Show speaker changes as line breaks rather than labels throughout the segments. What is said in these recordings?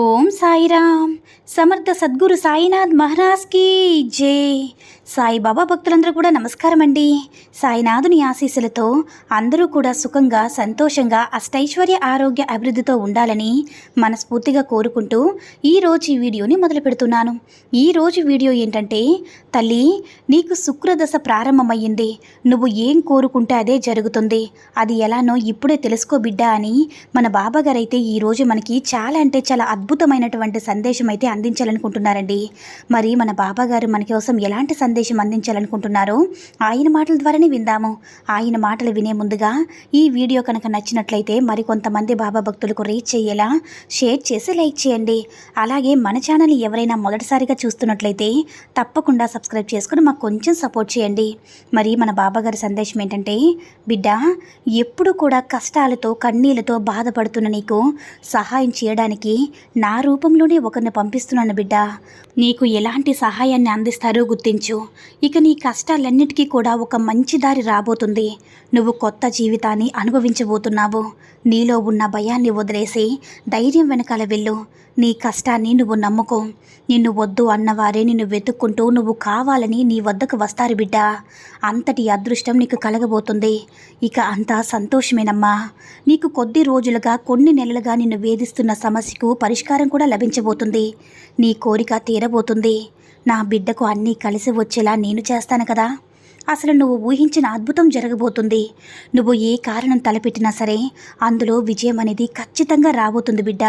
ఓం సాయిరామ్. సమర్థ సద్గురు సాయినాథ్ మహారాజ్కి జై. సాయిబాబా భక్తులందరూ కూడా నమస్కారం అండి సాయినాథుని ఆశీస్సులతో అందరూ కూడా సుఖంగా సంతోషంగా అష్టైశ్వర్య ఆరోగ్య అభివృద్ధితో ఉండాలని మనస్ఫూర్తిగా కోరుకుంటూ ఈరోజు ఈ వీడియోని మొదలు పెడుతున్నాను. ఈరోజు వీడియో ఏంటంటే తల్లి నీకు శుక్రదశ ప్రారంభమయ్యింది. నువ్వు ఏం కోరుకుంటే అదే జరుగుతుంది. అది ఎలానో ఇప్పుడే తెలుసుకో బిడ్డ అని మన బాబాగారైతే ఈరోజు మనకి చాలా అంటే చాలా అద్భుతమైనటువంటి సందేశం అయితే అందించాలనుకుంటున్నారండి. మరి మన బాబాగారు మన కోసం ఎలాంటి సందేశం అందించాలనుకుంటున్నారో ఆయన మాటల ద్వారానే విందాము. ఆయన మాటలు వినే ముందుగా ఈ వీడియో కనుక నచ్చినట్లయితే మరికొంతమంది బాబా భక్తులకు రీచ్ చేయేలా షేర్ చేసి లైక్ చేయండి. అలాగే మన ఛానల్ ఎవరైనా మొదటిసారిగా చూస్తున్నట్లయితే తప్పకుండా సబ్స్క్రైబ్ చేసుకుని మాకు కొంచెం సపోర్ట్ చేయండి. మరి మన బాబాగారి సందేశం ఏంటంటే బిడ్డ ఎప్పుడు కూడా కష్టాలతో కన్నీళ్ళతో బాధపడుతున్న నీకు సహాయం చేయడానికి నా రూపంలోనే ఒకరిని పంపిస్తున్నాను బిడ్డ. నీకు ఎలాంటి సహాయాన్ని అందిస్తారో గుర్తించు. ఇక నీ కష్టాలన్నిటికీ కూడా ఒక మంచి దారి రాబోతుంది. నువ్వు కొత్త జీవితాన్ని అనుభవించబోతున్నావు. నీలో ఉన్న భయాన్ని వదిలేసి ధైర్యం వెనకాల వెళ్ళు. నీ కష్టాన్ని నువ్వు నమ్ముకో. నిన్ను వద్దు అన్నవారే నిన్ను వెతుక్కుంటూ నువ్వు కావాలని నీ వద్దకు వస్తారు బిడ్డ. అంతటి అదృష్టం నీకు కలగబోతుంది. ఇక అంతా సంతోషమేనమ్మా. నీకు కొద్ది రోజులుగా కొన్ని నెలలుగా నిన్ను వేధిస్తున్న సమస్యకు పరిష్కారం కూడా లభించబోతుంది. నీ కోరిక తీరబోతుంది. నా బిడ్డకు అన్నీ కలిసి వచ్చేలా నేను చేస్తాను కదా. అసలు నువ్వు ఊహించిన అద్భుతం జరగబోతుంది. నువ్వు ఏ కారణం తలపెట్టినా సరే అందులో విజయం అనేది ఖచ్చితంగా రాబోతుంది బిడ్డ.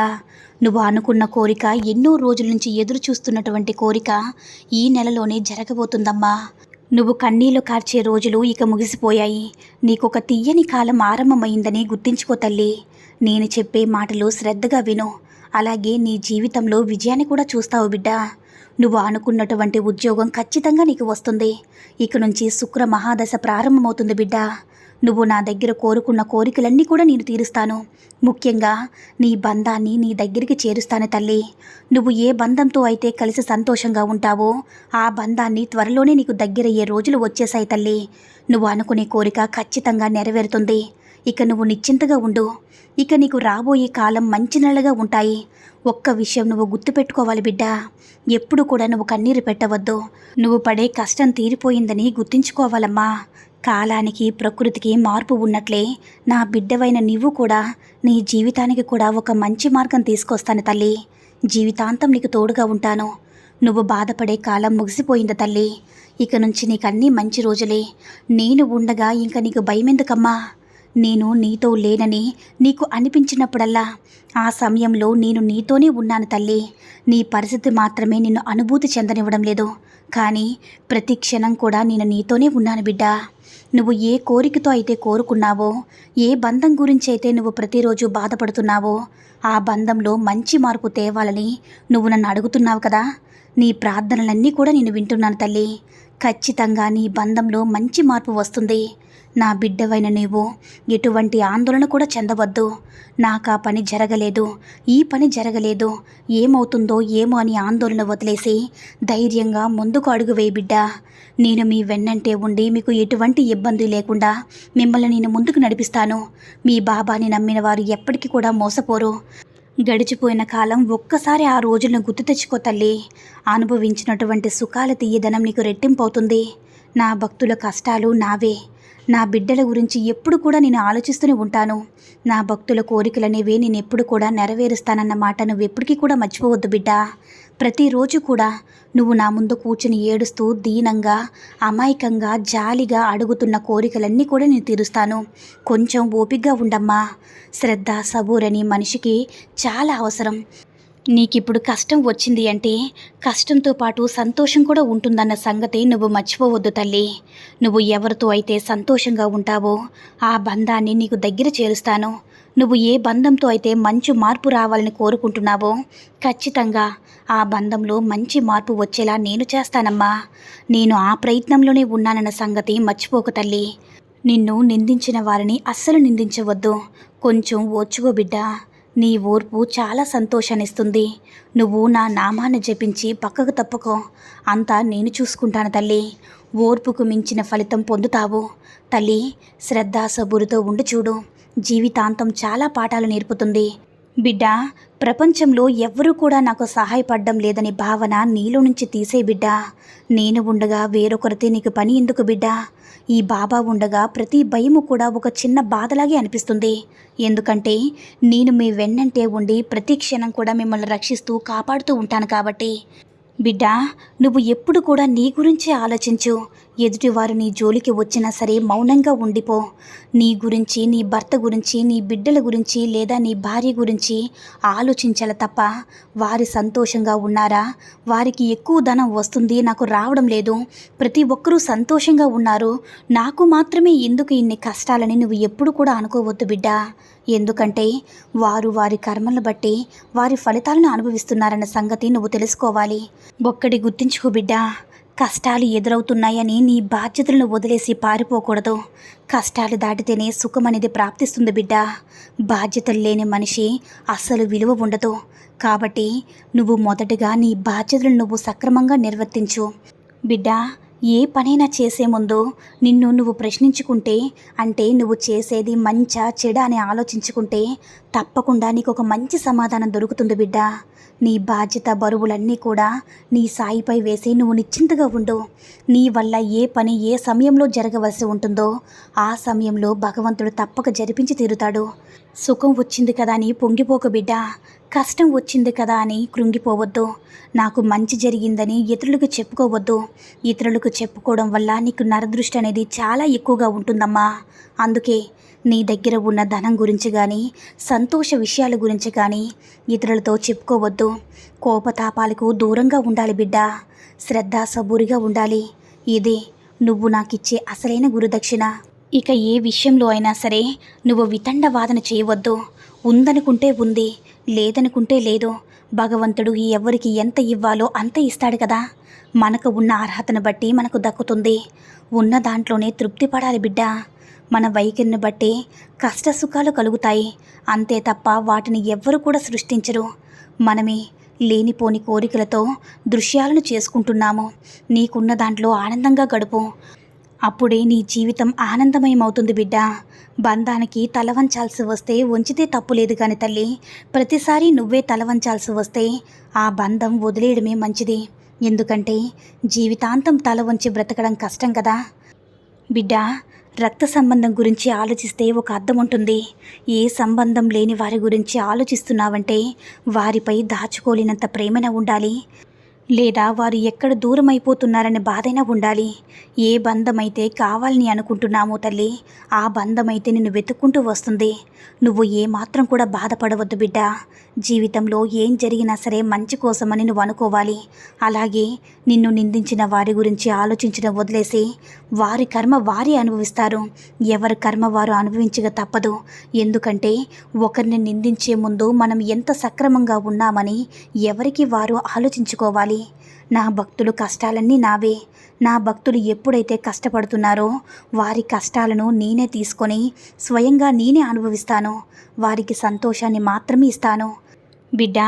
నువ్వు అనుకున్న కోరిక ఎన్నో రోజుల నుంచి ఎదురు చూస్తున్నటువంటి కోరిక ఈ నెలలోనే జరగబోతుందమ్మా. నువ్వు కన్నీళ్ళు కార్చే రోజులు ఇక ముగిసిపోయాయి. నీకొక తీయని కాలం ఆరంభమైందని గుర్తించుకో తల్లి. నేను చెప్పే మాటలు శ్రద్ధగా విను. అలాగే నీ జీవితంలో విజయాన్ని కూడా చూస్తావు బిడ్డా. నువ్వు అనుకున్నటువంటి ఉద్యోగం ఖచ్చితంగా నీకు వస్తుంది. ఇక నుంచి శుక్ర మహాదశ ప్రారంభమవుతుంది బిడ్డ. నువ్వు నా దగ్గర కోరుకున్న కోరికలన్నీ కూడా నేను తీరుస్తాను. ముఖ్యంగా నీ బంధాన్ని నీ దగ్గరికి చేరుస్తాను తల్లి. నువ్వు ఏ బంధంతో అయితే కలిసి సంతోషంగా ఉంటావో ఆ బంధాన్ని త్వరలోనే నీకు దగ్గరయ్యే రోజులు వచ్చేసాయి తల్లి. నువ్వు అనుకునే కోరిక ఖచ్చితంగా నెరవేరుతుంది. ఇక నువ్వు నిశ్చింతగా ఉండు. ఇక నీకు రాబోయే కాలం మంచి నెలగా ఉంటాయి. ఒక్క విషయం నువ్వు గుర్తుపెట్టుకోవాలి బిడ్డ. ఎప్పుడు కూడా నువ్వు కన్నీరు పెట్టవద్దు. నువ్వు పడే కష్టం తీరిపోయిందని గుర్తించుకోవాలమ్మా. కాలానికి ప్రకృతికి మార్పు ఉన్నట్లే నా బిడ్డవైన నువ్వు కూడా నీ జీవితానికి కూడా ఒక మంచి మార్గం తీసుకొస్తాను తల్లి. జీవితాంతం నీకు తోడుగా ఉంటాను. నువ్వు బాధపడే కాలం ముగిసిపోయింది తల్లి. ఇక నుంచి నీకన్నీ మంచి రోజులే. నేను ఉండగా ఇంక నీకు భయమెందుకమ్మా? నేను నీతో లేనని నీకు అనిపించినప్పుడల్లా ఆ సమయంలో నేను నీతోనే ఉన్నాను తల్లి. నీ పరిస్థితి మాత్రమే నిన్ను అనుభూతి చెందనివ్వడం లేదు. కానీ ప్రతి క్షణం కూడా నేను నీతోనే ఉన్నాను బిడ్డ. నువ్వు ఏ కోరికతో అయితే కోరుకున్నావో ఏ బంధం గురించి అయితే నువ్వు ప్రతిరోజు బాధపడుతున్నావో ఆ బంధంలో మంచి మార్పు తేవాలని నువ్వు నన్ను అడుగుతున్నావు కదా. నీ ప్రార్థనలన్నీ కూడా నేను వింటున్నాను తల్లి. ఖచ్చితంగా నీ బంధంలో మంచి మార్పు వస్తుంది. నా బిడ్డవైన నీవు ఎటువంటి ఆందోళన కూడా చెందవద్దు. నాకు ఆ పని జరగలేదు ఈ పని జరగలేదు. ఏమవుతుందో ఏమో అని ఆందోళన వదిలేసి ధైర్యంగా ముందుకు అడుగు వేయి బిడ్డ. నేను మీ వెన్నంటే ఉండి మీకు ఎటువంటి ఇబ్బంది లేకుండా మిమ్మల్ని నేను ముందుకు నడిపిస్తాను. మీ బాబాని నమ్మిన వారు ఎప్పటికీ కూడా మోసపోరు. గడిచిపోయిన కాలం ఒక్కసారి ఆ రోజులను గుర్తు తెచ్చుకో తల్లి. అనుభవించినటువంటి సుఖాల తీయదనం నీకు రెట్టింపవుతుంది నా భక్తుల కష్టాలు నావే. నా బిడ్డల గురించి ఎప్పుడు కూడా నేను ఆలోచిస్తూనే ఉంటాను. నా భక్తుల కోరికలనేవే నేను ఎప్పుడు కూడా నెరవేరుస్తానన్న మాట నువ్వు ఎప్పటికీ కూడా మర్చిపోవద్దు బిడ్డ. ప్రతిరోజు కూడా నువ్వు నా ముందు కూర్చుని ఏడుస్తూ దీనంగా అమాయకంగా జాలిగా అడుగుతున్న కోరికలన్నీ కూడా నేను తీరుస్తాను. కొంచెం ఓపిగ్గా ఉండమ్మా. శ్రద్ధ సబూరని మనిషికి చాలా అవసరం. నీకిప్పుడు కష్టం వచ్చింది అంటే కష్టంతో పాటు సంతోషం కూడా ఉంటుందన్న సంగతి నువ్వు మర్చిపోవద్దు తల్లి. నువ్వు ఎవరితో అయితే సంతోషంగా ఉంటావో ఆ బంధాన్ని నీకు దగ్గర చేరుస్తాను. నువ్వు ఏ బంధంతో అయితే మంచి మార్పు రావాలని కోరుకుంటున్నావో ఖచ్చితంగా ఆ బంధంలో మంచి మార్పు వచ్చేలా నేను చేస్తానమ్మా. నేను ఆ ప్రయత్నంలోనే ఉన్నానన్న సంగతి మర్చిపోక తల్లి. నిన్ను నిందించిన వారిని అస్సలు నిందించవద్దు. కొంచెం ఓర్చుకో బిడ్డా. నీ ఓర్పు చాలా సంతోషాన్నిస్తుంది. నువ్వు నా నామాన్ని జపించి పక్కకు తప్పుకో. అంతా నేను చూసుకుంటాను తల్లి. ఓర్పుకు మించిన ఫలితం పొందుతావు. తల్లి శ్రద్ధ సబురుతో ఉండి చూడు. జీవితాంతం చాలా పాఠాలు నేర్పుతుంది. బిడ్డ ప్రపంచంలో ఎవ్వరూ కూడా నాకు సహాయపడడం లేదని భావన నీలో నుంచి తీసే బిడ్డ. నేను ఉండగా వేరొకరితే నీకు పని ఎందుకు బిడ్డ? ఈ బాబా ఉండగా ప్రతి భయము కూడా ఒక చిన్న బాధలాగే అనిపిస్తుంది. ఎందుకంటే నేను మీ వెన్నంటే ఉండి ప్రతి క్షణం కూడా మిమ్మల్ని రక్షిస్తూ కాపాడుతూ ఉంటాను కాబట్టి. బిడ్డ నువ్వు ఎప్పుడు కూడా నీ గురించే ఆలోచించు. ఎదుటివారు నీ జోలికి వచ్చినా సరే మౌనంగా ఉండిపో. నీ గురించి నీ భర్త గురించి నీ బిడ్డల గురించి లేదా నీ భార్య గురించి ఆలోచించాల తప్ప వారి సంతోషంగా ఉన్నారా? వారికి ఎక్కువ ధనం వస్తుంది నాకు రావడం లేదు. ప్రతి ఒక్కరూ సంతోషంగా ఉన్నారు. నాకు మాత్రమే ఎందుకు ఇన్ని కష్టాలని నువ్వు ఎప్పుడు కూడా అనుకోవద్దు బిడ్డ. ఎందుకంటే వారు వారి కర్మలను బట్టి వారి ఫలితాలను అనుభవిస్తున్నారన్న సంగతి నువ్వు తెలుసుకోవాలి. ఒక్కడి గుర్తించుకో బిడ్డా. కష్టాలు ఎదురవుతున్నాయని నీ బాధ్యతలను వదిలేసి పారిపోకూడదు. కష్టాలు దాటితేనే సుఖం అనేది ప్రాప్తిస్తుంది బిడ్డ. బాధ్యతలు లేని మనిషి అస్సలు విలువ ఉండదు. కాబట్టి నువ్వు మొదటగా నీ బాధ్యతలను నువ్వు సక్రమంగా నిర్వర్తించు. బిడ్డ ఏ పనైనా చేసే ముందు నిన్ను నువ్వు ప్రశ్నించుకుంటే అంటే నువ్వు చేసేది మంచా చెడ అని ఆలోచించుకుంటే తప్పకుండా నీకు ఒక మంచి సమాధానం దొరుకుతుంది బిడ్డ. నీ బాధ్యత బరువులన్నీ కూడా నీ సాయిపై వేసి నువ్వు నిశ్చింతగా ఉండు. నీ వల్ల ఏ పని ఏ సమయంలో జరగవలసి ఉంటుందో ఆ సమయంలో భగవంతుడు తప్పక జరిపించి తీరుతాడు. సుఖం వచ్చింది కదా అని పొంగిపోక బిడ్డ. కష్టం వచ్చింది కదా అని కృంగిపోవద్దు. నాకు మంచి జరిగిందని ఇతరులకు చెప్పుకోవద్దు. ఇతరులకు చెప్పుకోవడం వల్ల నీకు నరదృష్టి అనేది చాలా ఎక్కువగా ఉంటుందమ్మా. అందుకే నీ దగ్గర ఉన్న ధనం గురించి కానీ సంతోష విషయాల గురించి కానీ ఇతరులతో చెప్పుకోవద్దు. కోపతాపాలకు దూరంగా ఉండాలి బిడ్డ. శ్రద్ధ సబూరిగా ఉండాలి. ఇది నువ్వు నాకిచ్చే అసలైన గురుదక్షిణ. ఇక ఏ విషయంలో అయినా సరే నువ్వు వితండ వాదన చేయవద్దు. ఉందనుకుంటే ఉంది లేదనుకుంటే లేదు. భగవంతుడు ఎవరికి ఎంత ఇవ్వాలో అంత ఇస్తాడు కదా. మనకు ఉన్న అర్హతను బట్టి మనకు దక్కుతుంది. ఉన్న దాంట్లోనే తృప్తి పడాలి బిడ్డ. మన వైఖరిని బట్టి కష్ట సుఖాలు కలుగుతాయి. అంతే తప్ప వాటిని ఎవ్వరు కూడా సృష్టించరు. మనమే లేనిపోని కోరికలతో దృశ్యాలను చేసుకుంటున్నాము. నీకున్న దాంట్లో ఆనందంగా గడుపు. అప్పుడే నీ జీవితం ఆనందమయమవుతుంది బిడ్డ. బంధానికి తల వంచాల్సి వస్తే వంచితే తప్పులేదు కాని తల్లి. ప్రతిసారి నువ్వే తల వంచాల్సి వస్తే ఆ బంధం వదిలేయడమే మంచిది. ఎందుకంటే జీవితాంతం తల వంచి బ్రతకడం కష్టం కదా. బిడ్డ రక్త సంబంధం గురించి ఆలోచిస్తే ఒక అర్థం ఉంటుంది. ఏ సంబంధం లేని వారి గురించి ఆలోచిస్తున్నావంటే వారిపై దాచుకోలేనంత ప్రేమన ఉండాలి. లేదా వారు ఎక్కడ దూరం అయిపోతున్నారనే బాధైనా ఉండాలి. ఏ బంధమైతే కావాలని అనుకుంటున్నామో తల్లి ఆ బంధమైతే నిన్ను వెతుక్కుంటూ వస్తుంది. నువ్వు ఏమాత్రం కూడా బాధపడవద్దు బిడ్డ. జీవితంలో ఏం జరిగినా సరే మంచి కోసమని నువ్వు అనుకోవాలి. అలాగే నిన్ను నిందించిన వారి గురించి ఆలోచించడం వదిలేసి వారి కర్మ వారి అనుభవిస్తారు. ఎవరి కర్మ వారు అనుభవించక తప్పదు. ఎందుకంటే ఒకరిని నిందించే ముందు మనం ఎంత సక్రమంగా ఉన్నామని ఎవరికి వారు ఆలోచించుకోవాలి. నా భక్తులు కష్టాలన్నీ నావే. నా భక్తులు ఎప్పుడైతే కష్టపడుతున్నారో వారి కష్టాలను నేనే తీసుకొని స్వయంగా నేనే అనుభవిస్తాను. వారికి సంతోషాన్ని మాత్రమే ఇస్తాను. బిడ్డా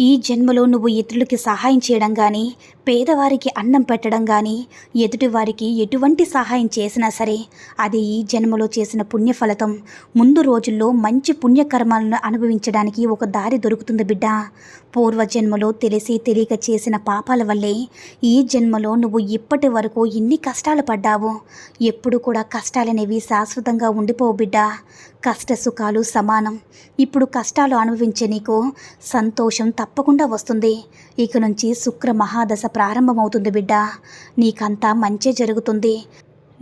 ఈ జన్మలో నువ్వు ఇతరులకి సహాయం చేయడం కానీ పేదవారికి అన్నం పెట్టడం కానీ ఎదుటివారికి ఎటువంటి సహాయం చేసినా సరే అది ఈ జన్మలో చేసిన పుణ్యఫలితం. ముందు రోజుల్లో మంచి పుణ్యకర్మాలను అనుభవించడానికి ఒక దారి దొరుకుతుంది బిడ్డ. పూర్వజన్మలో తెలిసి తెలియక చేసిన పాపాల వల్లే ఈ జన్మలో నువ్వు ఇప్పటి వరకు ఎన్ని కష్టాలు పడ్డావు. ఎప్పుడు కూడా కష్టాలనేవి శాశ్వతంగా ఉండిపోవు బిడ్డ. కష్ట సుఖాలు సమానం. ఇప్పుడు కష్టాలు అనుభవించే నీకు సంతోషం తప్పకుండా వస్తుంది. ఇక నుంచి శుక్ర మహాదశ ప్రారంభమవుతుంది బిడ్డ. నీకంతా మంచి జరుగుతుంది.